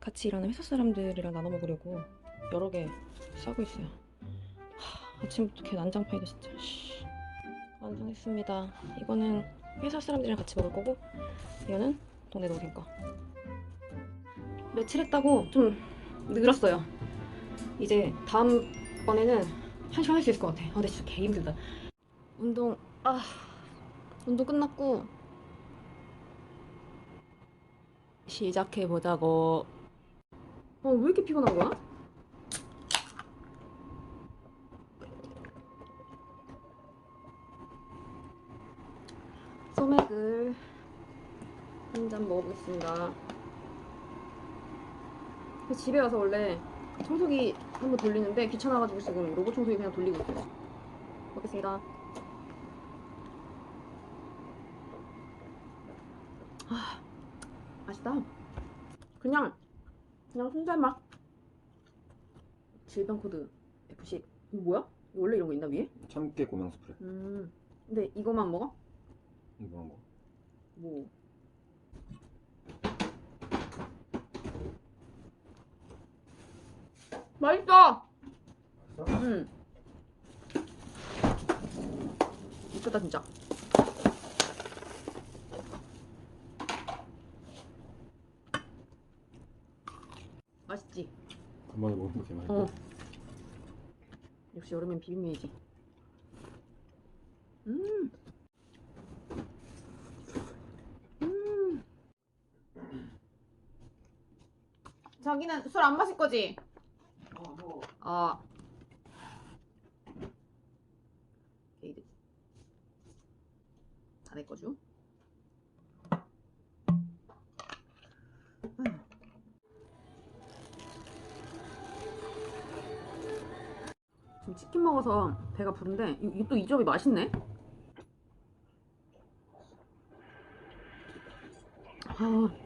같이 일하는 회사 사람들이랑 나눠 먹으려고 여러 개 싸고 있어요. 하, 아침부터 걔 난장판이다 진짜. 씨. 완성했습니다. 이거는 회사 사람들이랑 같이 먹을 거고 이거는 동네 동생 거. 며칠 했다고 좀 늘었어요. 이제 다음 번에는 한 시간 할 수 있을 것 같아. 아, 근데 진짜 개 힘들다. 운동 아 운동 끝났고 시작해 보자고. 어 왜 이렇게 피곤한 거야? 소맥을 한 잔 먹어보겠습니다. 집에 와서 원래 청소기 한번 돌리는데 귀찮아가지고 지금 로봇 청소기 그냥 돌리고 있어요. 먹겠습니다. 아, 맛있다. 그냥 그냥 순살 맛. 질병 코드 F10. 이거 뭐야? 이거 원래 이런 거 있나 위에? 참깨 고명 스프레 음. 근데 이거만 먹어? 이거 한 거. 뭐. 맛있다. 응. 미쳤다 진짜. 맛있지? 한 번에 먹는 거 제일 맛있다. 어. 역시 여름엔 비빔면이지. 음. 음. 자기는 술 안 마실 거지? 아. 게이드. 다내 거죠? 지금 치킨 먹어서 배가 부른데 이- 이게 또이 점이 맛있네. 아.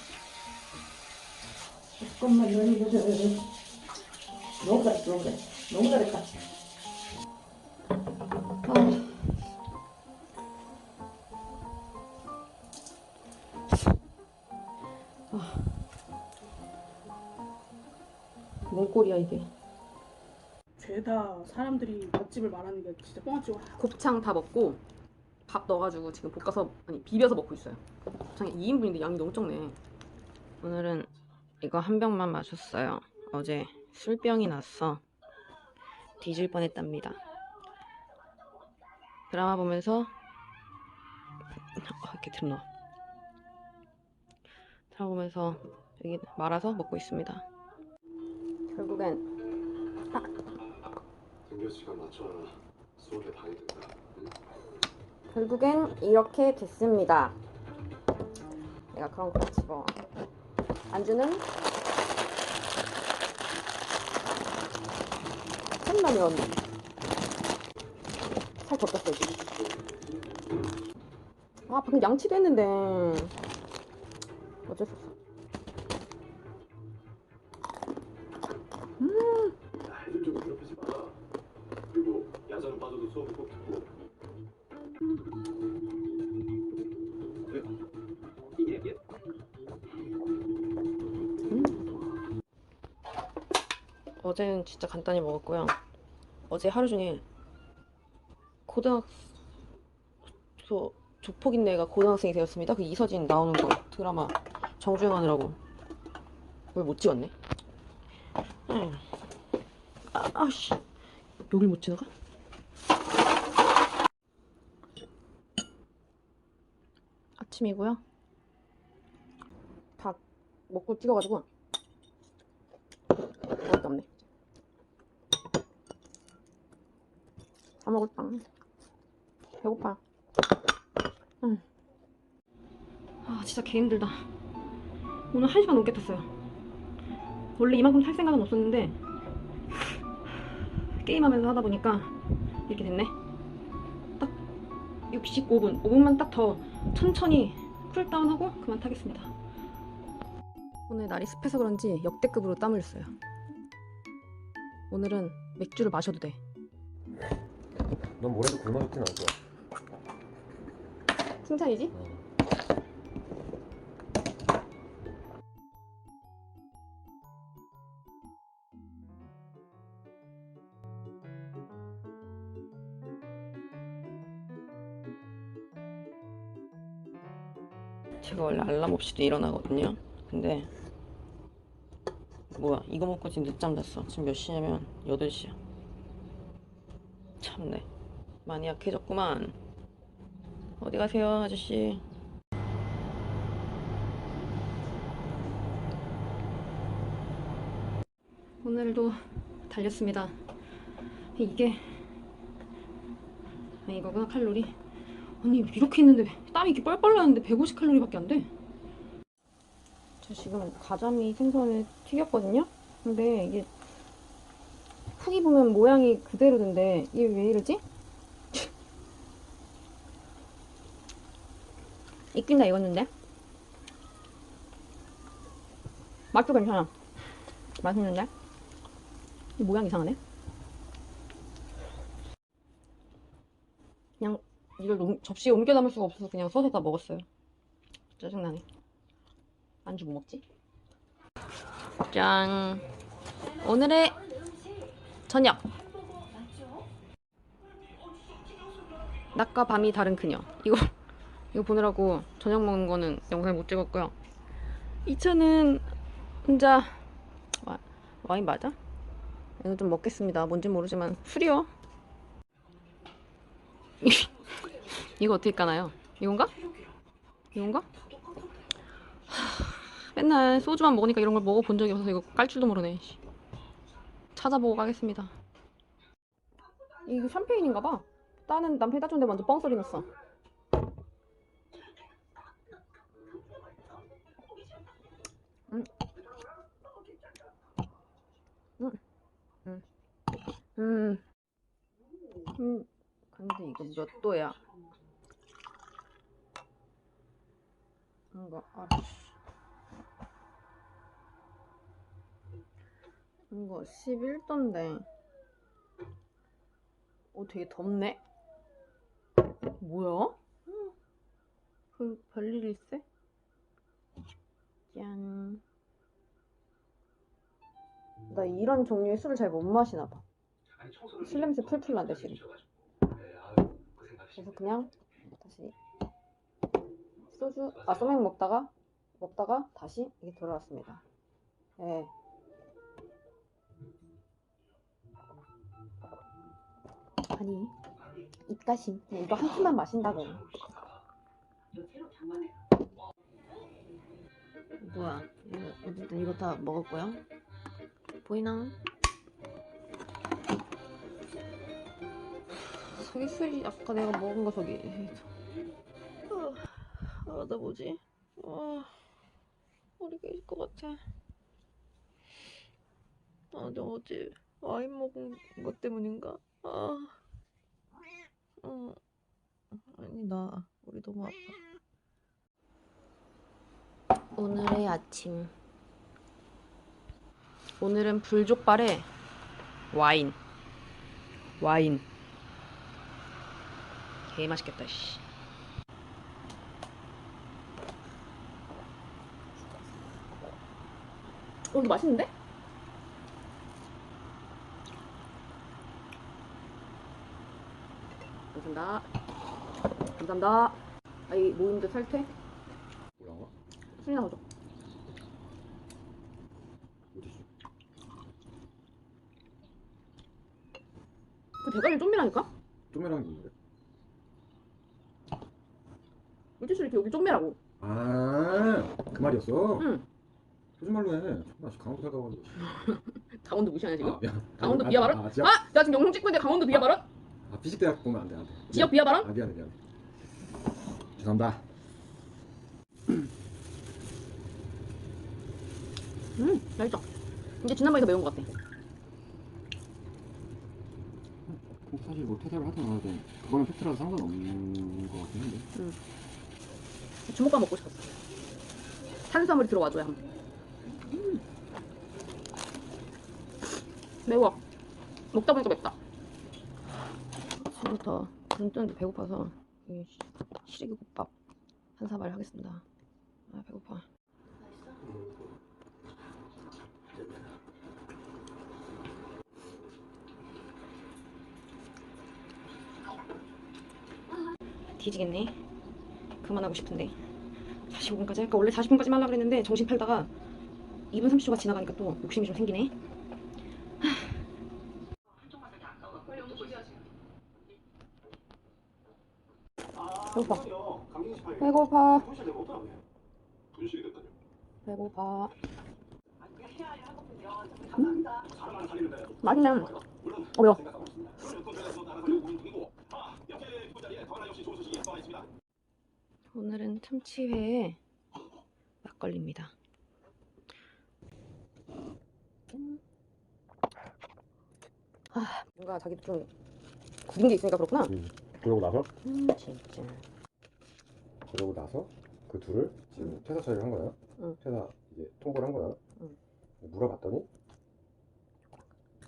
조금만 잘했어, 너무 잘했어. 너무 잘했다. 아. 뭔 꼴이야 이게. 죄다 사람들이 맛집을 말하는 게 진짜 뻥치고 곱창 다 먹고 밥 넣어가지고 지금 볶아서 아니 비벼서 먹고 있어요. 곱창이 2인분인데 양이 너무 적네. 오늘은 이거 한 병만 마셨어요. 어제 술병이 났어 뒤질 뻔했답니다. 드라마 보면서 어, 이렇게 들어. 드라마 보면서 여기 말아서 먹고 있습니다. 결국엔. 결국엔 이렇게 됐습니다. 내가 그런 거 집어. 안주는 컵라면. 살 덮었어 지금. 아 방금 양치도 했는데 어쩔 수 없어. 어제는 진짜 간단히 먹었고요. 어제 하루 종일 고등학 저 조폭인 애가 고등학생이 되었습니다. 그 이서진 나오는 거 드라마 정주행하느라고 왜 못 찍었네? 응. 아, 아씨 여길 못 지나가? 아침이고요. 닭 먹고 찍어가지고 어이가 없네. 다 먹었다. 배고파. 응. 아 진짜 개 힘들다. 오늘 한 시간 넘게 탔어요. 원래 이만큼 탈 생각은 없었는데 게임하면서 하다 보니까 이렇게 됐네. 딱 65분, 5분만 딱 더 천천히 쿨다운하고 그만 타겠습니다. 오늘 날이 습해서 그런지 역대급으로 땀 흘렸어요. 오늘은 맥주를 마셔도 돼. 넌 뭐래도 굶어 죽진 않을 거야. 칭찬이지? 어. 제가 원래 알람 없이도 일어나거든요. 근데 뭐야 이거 먹고 지금 늦잠 잤어. 지금 몇 시냐면 8시야. 참네. 많이 약해졌구만. 어디 가세요 아저씨? 오늘도 달렸습니다. 이게 아, 이거구나 칼로리. 아니 이렇게 있는데 땀이 이렇게 뻘뻘 나는데 150칼로리 밖에 안 돼. 저 지금 가자미 생선을 튀겼거든요. 근데 이게 후기 보면 모양이 그대로던데 이게 왜 이러지? 익긴 다 익었는데 맛도 괜찮아. 맛있는데 이 모양 이상하네. 그냥 이걸 옮- 접시에 옮겨 담을 수가 없어서 그냥 서서 다 먹었어요. 짜증나네. 안주 뭐 먹지? 짠. 오늘의 저녁. 낮과 밤이 다른 그녀. 이거 이거 보느라고 저녁 먹는 거는 영상 못 찍었고요. 이 차는 혼자 와, 와인 맞아? 이거 좀 먹겠습니다. 뭔지 모르지만 술이요. 이거 어떻게 까나요? 이건가? 이건가? 하, 맨날 소주만 먹으니까 이런 걸 먹어본 적이 없어서 이거 깔 줄도 모르네. 씨. 찾아보고 가겠습니다. 이거 샴페인인가 봐. 따는 남편이 따줬는데 먼저 뻥 소리 났어. 음. 음. 음. 음. 음. 근데 이거 몇 도야? 이거 알아. 이거 11도인데. 오, 되게 덥네. 뭐야? 그 별일 있어? 짠. 나 이런 종류의 술을 잘 못 마시나 봐. 술 냄새 풀풀 난대 지금. 그래서 그냥 다시 소주 아 소맥 먹다가 먹다가 다시 이게 돌아왔습니다. 예. 아니 입가심 그냥 이거 한 캔만 마신다고. 뭐야 이거 어쨌든 이거 다 먹었고요. 보이나? 저기 술이 아까 내가 먹은 거 저기 아, 나 뭐지? 아, 머리가 있을 것 같아. 아, 나 어제 와인 먹은 것 때문인가? 아, 어, 아니 나 우리 너무 아파. 오늘의 아침. 오늘은 불족발에 와인. 와인. 개 맛있겠다 씨. 어, 이거 맛있는데? 감사합니다. 감사합니다. 아, 이 모임도 탈퇴? 뭐라고? 술이 나오죠. 그 대가리 좀비라니까? 쪼매랑이 뭔데? 물티슈 이렇게 여기 쪽매라고. 아 그 말이었어? 응. 무슨 말로 해? 나 강원도 살다 와가지고 강원도 무시하냐 지금? 아, 미안. 강원도 아, 비하 아, 발언? 아, 지역, 아! 나 지금 영상 찍고 있는데 강원도 비하 발언? 아 피식대학 보면 안돼 안돼 지역 비하 발언? 아 미안해 미안해 죄송합니다 음, 맛있어. 이제 지난번에 더 매운 것 같아. 사실 뭐 퇴사를 하든 안 하든 그거는 팩트라서 상관없는 것 같긴 한데 주먹밥 먹고 싶었어. 탄수화물이 들어와줘야 함. 음. 매워. 먹다 보니까 맵다. 지금부터 눈 뜨는데 배고파서 이 시래기국밥 한 사발 하겠습니다. 아 배고파. 뒤지겠네. 그만하고 싶은데 45분까지 할까? 원래 40분까지 하려고 그랬는데 정신 팔다가 2분 30초가 지나가니까 또 욕심이 좀 생기네 배고파. 배고파. 배고파 살리는데 맛있네. 어 중이고 아 그. 오늘은 참치회에 막걸리입니다. 아 뭔가 자기도 좀 굳은 게 있으니까 그렇구나. 그러고 나서? 음 진짜 그러고 나서 그 둘을 지금 퇴사 처리를 한 거야 응. 퇴사 이제 통보를 한 거야? 응. 물어봤더니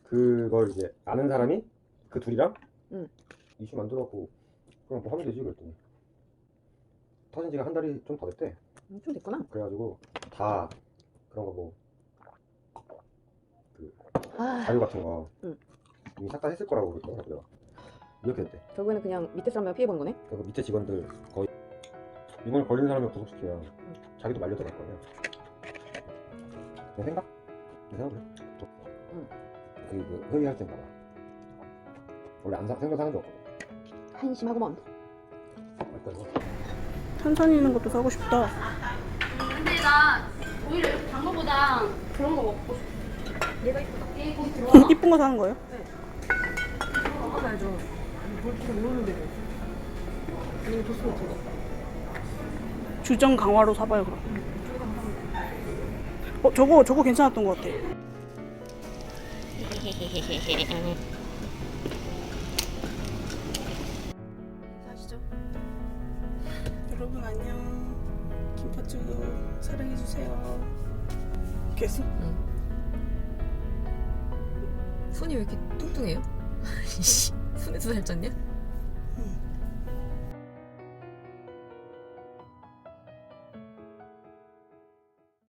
그걸 이제 아는 사람이 그 둘이랑 응. 이슈 만들어갖고 그럼 뭐 하면 되지? 그랬더니 터진 지가 한 달이 좀 더 됐대. 음, 좀 됐구나. 그래가지고 다 그런 거뭐 아. 자료 같은 거 응. 이미 싹다 했을 거라고 그랬더라고 내가 이렇게 됐대. 결국에는 그냥 밑에 사람만 피해본 거네? 그리고 밑에 직원들 거의 이번에 걸린 사람을 구속시키면 자기도 말려 들어갈 거냐 내 생각? 내 생각을 응. 그, 그 회의할 땐 봐봐 원래 안 사, 생각 사는 게 없거든 한심하구먼 맞다 이거 탄산 있는 것도 사고 싶다. 근데 나 오히려 장어보다 그런 거 먹고 싶어. 얘가 이쁘다. 거기 들어와. 이쁜 거 사는 거예요? 먹어야죠 뭘 진짜 모르는데 아니면 도수 같은 거 주정 강화로 사봐요 그럼. 어 저거 저거 괜찮았던 것 같아. 아시죠? 여러분 안녕. 김파주 사랑해 주세요. 계속. 손이 왜 이렇게 뚱뚱해요? 손에서 살쪘냐?